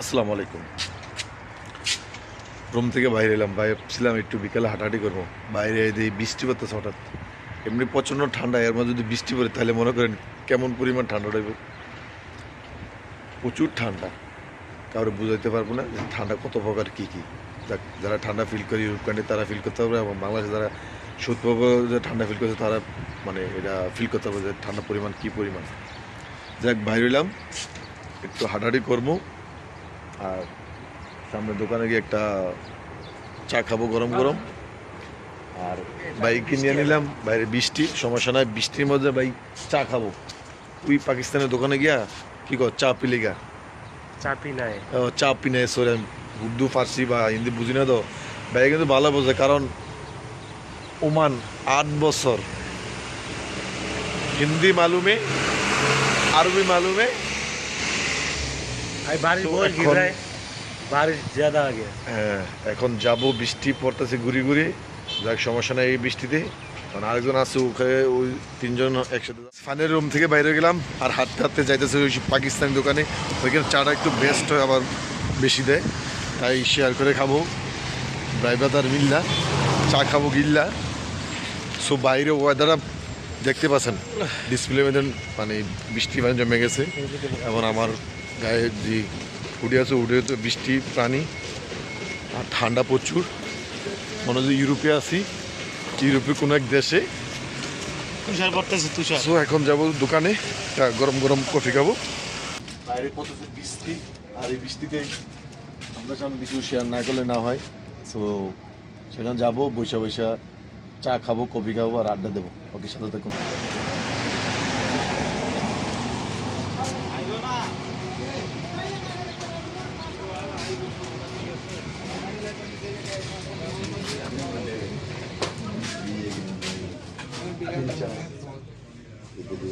আসসালামু আলাইকুম। রুম থেকে বাইরে এলাম, ভাবছিলাম একটু বিকালে হাঁটাহাঁটি করব। বাইরে এই বৃষ্টি পড়তেছে হঠাৎ। এমনি প্রচণ্ড ঠান্ডা, এর মধ্যে যদি বৃষ্টি পড়ে তাহলে মনে করেন কেমন পরিমাণ ঠান্ডা রইবে প্রচুর ঠান্ডা। কারও বুঝাইতে পারব না যে ঠান্ডা কত প্রকার, কী কী। যারা ঠান্ডা ফিল করে ইউরোপ কান্ট্রি তারা ফিল করতে পারবে এবং বাংলাদেশে যারা শৈত্যপ্রবাহ যে ঠান্ডা ফিল করছে তারা মানে এটা ফিল করতে পারবে যে ঠান্ডা পরিমাণ কী পরিমাণ। যাক, বাইরে এলাম, একটু হাঁটাহাঁটি করব। আর সামনে দোকানে গিয়ে একটা চা খাব গরম গরম। আর বাইক নিয়ে নিলাম বাইরে বৃষ্টি সমস্যা নাই বৃষ্টির মধ্যে বাইক চা খাব। তুই পাকিস্তানের দোকানে গিয়া কি কর চা পিলি গা। চাপি নাই ও, চা পিনে সরি উর্দু ফার্সি বা হিন্দি বুঝি না তো। ভাই কিন্তু ভালো বোঝে কারণ ওমান আট বছর। হিন্দি মালুমে আরবি মালুমে এখন হ্যাঁ, যাব বৃষ্টি পড়তেছে ঘুরি ঘুরি। যাক সমস্যা নেই এই বৃষ্টিতে। কারণ আরেকজন আছে ওখানে ওই তিনজন একসাথে ফাইনাল রুম থেকে বাইরে গেলাম আর হাঁটতে হাঁটতে যাইতেছে ওই পাকিস্তানি দোকানে। ওইখানে চাটা একটু বেস্ট হয় আবার বেশি দেয়। তাই শেয়ার করে খাব। ড্রাইভার আর মিল্লা চা খাব গিল্লা। সো বাইরে ওয়েদার দেখতে পাচ্ছেন। ডিসপ্লে মানে বৃষ্টি মানে জমে গেছে। এবং আমার গায়ে যে উঠে আছে উঠে তো বৃষ্টি প্রাণী আর ঠান্ডা প্রচুর। মনে হয় যে ইউরোপে আছি ইউরোপে কোনো এক দেশে। তুষার পড়তেছে তুষার। সো এখন যাব দোকানে গরম গরম কফি খাব। বাইরে কত বৃষ্টি আর এই বৃষ্টিতে আমরা সামনে কিছু শেয়ার না করলে না হয়। সো সেখানে যাব বৈশা বৈশা চা খাব কফি খাব আর আড্ডা দেবো। ওকে সাথে থাকুন।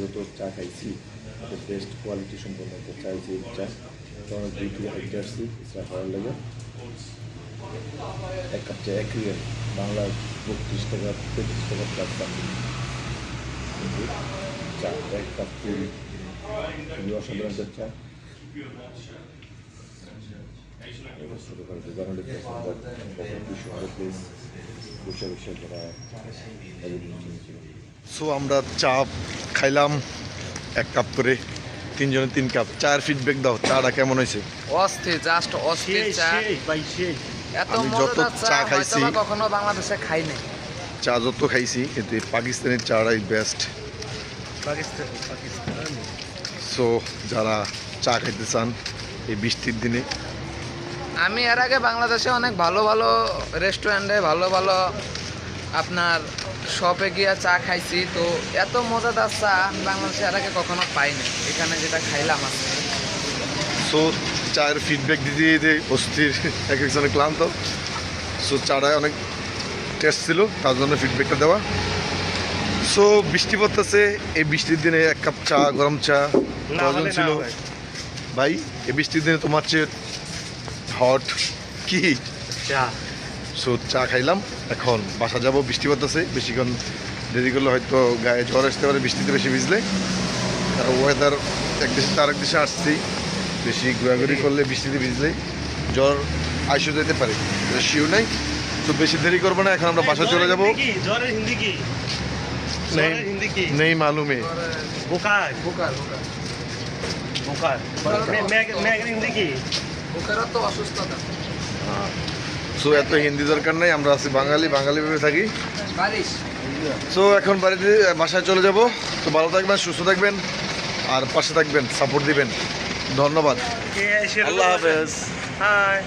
যত চা খাইছি বেস্ট কোয়ালিটি সম্পন্ন একটা চা হয়েছে চা কারণ দুই থেকে হাইটে আসছি, চা খাওয়ার লাগে। এক কাপ চা, এক রিয়াল বাংলা বত্রিশ টাকা, তেত্রিশ টাকা প্লাস দাম। কিন্তু চা, এক কাপ পুরি খুবই অসাধারণ একটা চা। ছোটোখাটো দোকানে সুন্দর প্লেস বসে বসে যারা সো আমরা চা খাইলাম এক কাপ করে। তিনজনে তিন কাপ। চার ফিডব্যাক দাও চাটা কেমন হয়েছে? অস্থির জাস্ট অস্থির চা। এত আমি যত চা খাইছি- কখনো বাংলাদেশে খাই নাই। চা যত খাইছি কিন্তু এই পাকিস্তানের চাটাই বেস্ট পাকিস্তান পাকিস্তান। সো যারা চা খাইতে চান এই বৃষ্টির দিনে। আমি এর আগে বাংলাদেশে অনেক ভালো ভালো রেস্টুরেন্টে ভালো ভালো আপনার শপে গিয়া চা খাইছি তো এত মজাদার চা আমি বাংলাদেশে এর আগে কখনো পাইনি। এখানে যেটা খাইলাম সো চায়ের ফিডব্যাক দিতে দিতে অস্থির এক একজনে ক্লান্ত। সো চাটায় অনেক টেস্ট ছিল তার জন্য ফিডব্যাকটা দেওয়া। সো বৃষ্টি পড়তেছে এই বৃষ্টির দিনে এক কাপ চা গরম চা প্রয়োজন ছিল। ভাই এই বৃষ্টির দিনে তোমার চেয়ে হট কি? চা। সো চা খাইলাম। এখন বাসা যাব বৃষ্টি আছে বেশিক্ষণ দেরি করলে হয়তো গায়ে জ্বর আসতে পারে বৃষ্টিতে বেশি ভিজলে। আর ওয়েদার এক দেশে তো এক দেশে আসছি। বেশি ঘোরাঘুরি করলে বৃষ্টিতে ভিজলে জ্বর আইসো যেতে পারে। শিও নাই। তো বেশি দেরি করব না এখন আমরা বাসা চলে যাব। নেই। মালুমে। অসুস্থতা। হ্যাঁ। সো এত হিন্দি দরকার নাই আমরা আছি বাঙালি বাঙালি ভেবে থাকি। সো এখন বাড়িতে বাসায় চলে যাব। তো ভালো থাকবেন সুস্থ থাকবেন আর পাশে থাকবেন সাপোর্ট দিবেন। ধন্যবাদ। আল্লাহ হাফেজ। হাই